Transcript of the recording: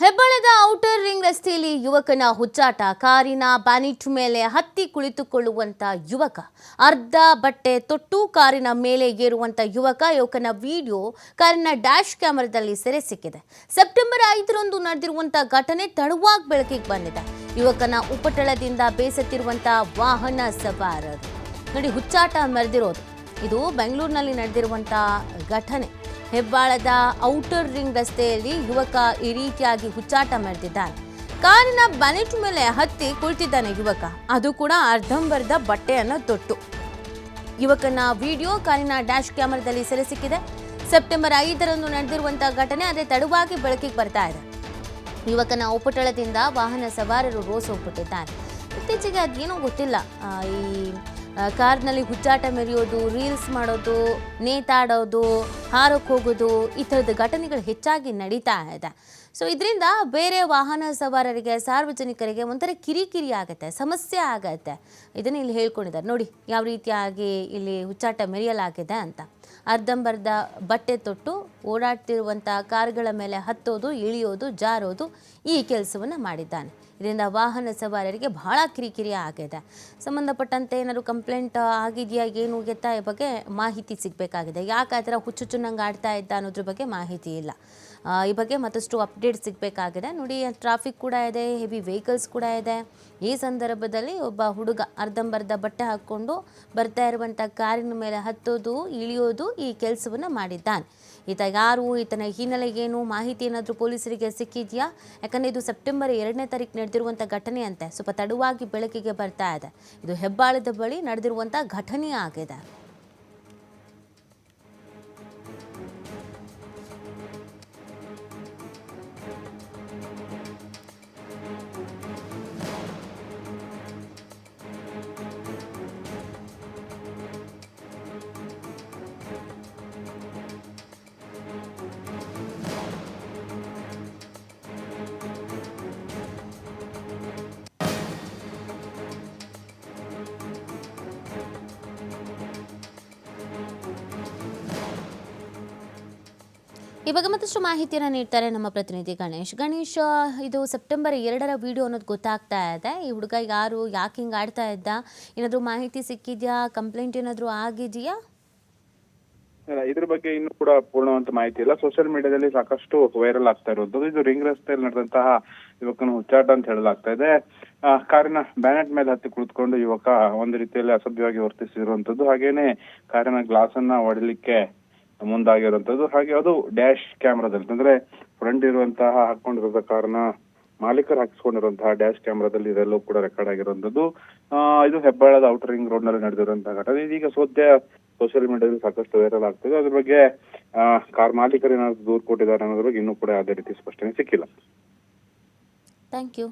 ಹೆಬ್ಬಳದ outer ring ರಸ್ತೆಯಲ್ಲಿ ಯುವಕನ ಹುಚ್ಚಾಟ, ಕಾರಿನ ಬ್ಯಾನಿಟ್ ಮೇಲೆ ಹತ್ತಿ ಕುಳಿತುಕೊಳ್ಳುವಂತ ಯುವಕ. ಅರ್ಧ ಬಟ್ಟೆ ತೊಟ್ಟು ಕಾರಿನ ಮೇಲೆ ಏರುವಂತ ಯುವಕ ಯುವಕನ ವಿಡಿಯೋ ಕಾರಿನ ಡ್ಯಾಶ್ ಕ್ಯಾಮೆರಾದಲ್ಲಿ ಸೆರೆ ಸಿಕ್ಕಿದೆ ಸೆಪ್ಟೆಂಬರ್ ಐದರಂದು ನಡೆದಿರುವಂತ ಘಟನೆ ತಡವಾಗಿ ಬೆಳಕಿಗೆ ಬಂದಿದೆ. ಯುವಕನ ಉಪಟಳದಿಂದ ಬೇಸತ್ತಿರುವಂತ ವಾಹನ ಸವಾರರು. ನೋಡಿ ಹುಚ್ಚಾಟ ಮೆರೆದಿರೋದು. ಇದು ಬೆಂಗಳೂರಿನಲ್ಲಿ ನಡೆದಿರುವಂತ ಘಟನೆ. ಹೆಬ್ಬಾಳದ ಔಟರ್ ರಿಂಗ್ ರಸ್ತೆಯಲ್ಲಿ ಯುವಕ ಈ ರೀತಿಯಾಗಿ ಹುಚ್ಚಾಟ ಮೆರೆದಿದ್ದಾನೆ ಕಾರಿನ ಬನೆಟ್ ಮೇಲೆ ಹತ್ತಿ ಕುಳಿತಿದ್ದಾನೆ ಯುವಕ. ಅದು ಕೂಡ ಅರ್ಧಂಬರ್ಧ ಬಟ್ಟೆಯನ್ನು ತೊಟ್ಟು. ಯುವಕನ ವಿಡಿಯೋ ಕಾರಿನ ಡ್ಯಾಶ್ ಕ್ಯಾಮೆರಾದಲ್ಲಿ ಸೆರೆ ಸಿಕ್ಕಿದೆ. ಸೆಪ್ಟೆಂಬರ್ ಐದರಂದು ನಡೆದಿರುವಂತಹ ಘಟನೆ ಅದೇ ತಡವಾಗಿ ಬೆಳಕಿಗೆ ಬರ್ತಾ ಇದೆ. ಯುವಕನ ಉಪಟಳದಿಂದ ವಾಹನ ಸವಾರರು ರೋಸ್ ಹೋಗ್ಬಿಟ್ಟಿದ್ದಾರೆ. ಇತ್ತೀಚೆಗೆ ಅದೇನೋ ಗೊತ್ತಿಲ್ಲ. ಈ ಕಾರ್ನಲ್ಲಿ ಹುಚ್ಚಾಟ ಮೆರೆಯೋದು, ರೀಲ್ಸ್ ಮಾಡೋದು, ನೇತಾಡೋದು ಹಾರಕ್ಕೆ ಹೋಗೋದು, ಈ ಥರದ ಘಟನೆಗಳು ಹೆಚ್ಚಾಗಿ ನಡೀತಾ ಇದೆ. ಸೊ ಇದರಿಂದ ಬೇರೆ ವಾಹನ ಸವಾರರಿಗೆ, ಸಾರ್ವಜನಿಕರಿಗೆ ಒಂಥರ ಕಿರಿಕಿರಿ ಆಗುತ್ತೆ, ಸಮಸ್ಯೆ ಆಗತ್ತೆ. ಇದನ್ನು ಇಲ್ಲಿ ಹೇಳ್ಕೊಂಡಿದ್ದಾರೆ. ನೋಡಿ, ಯಾವ ರೀತಿಯಾಗಿ ಇಲ್ಲಿ ಹುಚ್ಚಾಟ ಮೆರೆಯಲಾಗಿದೆ ಅಂತ. ಅರ್ಧಂಬರ್ಧ ಬಟ್ಟೆ ತೊಟ್ಟು, ಓಡಾಡ್ತಿರುವಂಥ ಕಾರ್ಗಳ ಮೇಲೆ ಹತ್ತೋದು, ಇಳಿಯೋದು, ಜಾರೋದು ಈ ಕೆಲಸವನ್ನು ಮಾಡಿದ್ದಾನೆ. ಇದರಿಂದ ವಾಹನ ಸವಾರರಿಗೆ ಬಹಳ ಕಿರಿಕಿರಿ ಆಗಿದೆ. ಸಂಬಂಧಪಟ್ಟಂತೆ ಏನಾದ್ರು ಕಂಪ್ಲೇಂಟ್ ಆಗಿದೆಯಾ, ಏನು ಗೊತ್ತಾ ಈ ಬಗ್ಗೆ ಮಾಹಿತಿ ಸಿಗಬೇಕಾಗಿದೆ. ಯಾಕೆ ಆ ಥರ ಹುಚ್ಚುಚ್ಚುನ್ನಂಗೆ ಆಡ್ತಾ ಇದ್ದ ಅನ್ನೋದ್ರ ಬಗ್ಗೆ ಮಾಹಿತಿ ಇಲ್ಲ. ಈ ಬಗ್ಗೆ ಮತ್ತಷ್ಟು ಅಪ್ಡೇಟ್ ಸಿಗಬೇಕಾಗಿದೆ. ನೋಡಿ ಟ್ರಾಫಿಕ್ ಕೂಡ ಇದೆ ಹೆವಿ ವೆಹಿಕಲ್ಸ್ ಕೂಡ ಇದೆ. ಈ ಸಂದರ್ಭದಲ್ಲಿ ಒಬ್ಬ ಹುಡುಗ ಅರ್ಧಂಬರ್ಧ ಬಟ್ಟೆ ಹಾಕ್ಕೊಂಡು ಬರ್ತಾ ಇರುವಂಥ ಕಾರಿನ ಮೇಲೆ ಹತ್ತೋದು, ಇಳಿಯೋದು ಈ ಕೆಲಸವನ್ನು ಮಾಡಿದ್ದಾನೆ. ಈತ ಯಾರು, ಈತನ ಹಿನ್ನೆಲೆ ಏನು ಮಾಹಿತಿ ಏನಾದರೂ ಪೊಲೀಸರಿಗೆ ಸಿಕ್ಕಿದೆಯಾ? ಯಾಕಂದರೆ ಇದು ಸೆಪ್ಟೆಂಬರ್ ಎರಡನೇ ತಾರೀಕು ನಡೆದಿರುವಂಥ ಘಟನೆ ಅಂತೆ. ಸ್ವಲ್ಪ ತಡವಾಗಿ ಬೆಳಕಿಗೆ ಬರ್ತಾ ಇದೆ. ಇದು ಹೆಬ್ಬಾಳದ ಬಳಿ ನಡೆದಿರುವಂಥ ಘಟನೆ ಆಗಿದೆ. ಬಗ್ಗೆ ಮತ್ತಷ್ಟು ಮಾಹಿತಿಯನ್ನು ನೀಡ್ತಾರೆ ನಮ್ಮ ಪ್ರತಿನಿಧಿ ಗಣೇಶ್. ಗಣೇಶ್ ಇದು ಸೆಪ್ಟೆಂಬರ್ ಎರಡರ ವಿಡಿಯೋ ಅನ್ನೋದು ಗೊತ್ತಾಗ್ತಾ ಇದೆ. ಈ ಹುಡುಗ ಯಾರು, ಯಾಕೆ ಹಿಂಗೆ ಆಡ್ತಾ ಇದ್ದ? ಏನಾದರೂ ಮಾಹಿತಿ ಸಿಕ್ಕಿದ್ಯಾ? ಕಂಪ್ಲೇಂಟ್ ಏನಾದರೂ ಆಗಿದೆಯಾ? ಇದ್ರ ಬಗ್ಗೆ ಇನ್ನೂ ಕೂಡ ಪೂರ್ಣವಂತ ಮಾಹಿತಿ ಇಲ್ಲ. ಸೋಷಿಯಲ್ ಮೀಡಿಯಾದಲ್ಲಿ ಸಾಕಷ್ಟು ವೈರಲ್ ಆಗ್ತಾ ಇರೋದು. ಇದು ರಿಂಗ್ ರಸ್ತೆಯಲ್ಲಿ ನಡೆದಂತಹ ಯುವಕನ ಹುಚ್ಚಾಟ ಅಂತ ಹೇಳಲಾಗ್ತಾ ಇದೆ. ಕಾರಿನ ಬ್ಯಾನೆಟ್ ಮೇಲೆ ಹತ್ತಿ ಕುಳಿತುಕೊಂಡು ಯುವಕ ಒಂದು ರೀತಿಯಲ್ಲಿ ಅಸಭ್ಯವಾಗಿ ವರ್ತಿಸಿರುವಂತದ್ದು. ಹಾಗೇನೆ ಕಾರಿನ ಗ್ಲಾಸ್ ಅನ್ನ ಹೊಡಿಲಿಕ್ಕೆ ಮುಂದಾಗಿರುವಂತದ್ದು. ಹಾಗೆ ಅದು ಡ್ಯಾಶ್ ಕ್ಯಾಮ್ರಾದಲ್ಲಿ ಅಂದ್ರೆ ಫ್ರಂಟ್ ಇರುವಂತಹ ಹಾಕೊಂಡಿರೋದ ಕಾರಣ ಮಾಲೀಕರು ಹಾಕಿಸ್ಕೊಂಡಿರುವಂತಹ ಡ್ಯಾಶ್ ಕ್ಯಾಮ್ರಾದಲ್ಲಿ ಇದೆಲ್ಲವೂ ಕೂಡ ರೆಕಾರ್ಡ್ ಆಗಿರುವಂತದ್ದು. ಇದು ಹೆಬ್ಬಾಳದ ಔಟರ್ ರಿಂಗ್ ರೋಡ್ನಲ್ಲಿ ನಡೆದಿರುವಂತಹ ಘಟನೆ. ಇದೀಗ ಸದ್ಯ ಸೋಷಿಯಲ್ ಮೀಡಿಯಾದಲ್ಲಿ ಸಾಕಷ್ಟು ವೈರಲ್ ಆಗ್ತದೆ. ಅದ್ರ ಬಗ್ಗೆ ಕಾರ್ ಮಾಲೀಕರು ಏನಾದ್ರು ದೂರು ಕೊಟ್ಟಿದ್ದಾರೆ ಅನ್ನೋದ್ರ ಬಗ್ಗೆ ಇನ್ನೂ ಕೂಡ ಯಾವುದೇ ರೀತಿ ಸ್ಪಷ್ಟನೆ ಸಿಕ್ಕಿಲ್ಲ. Thank you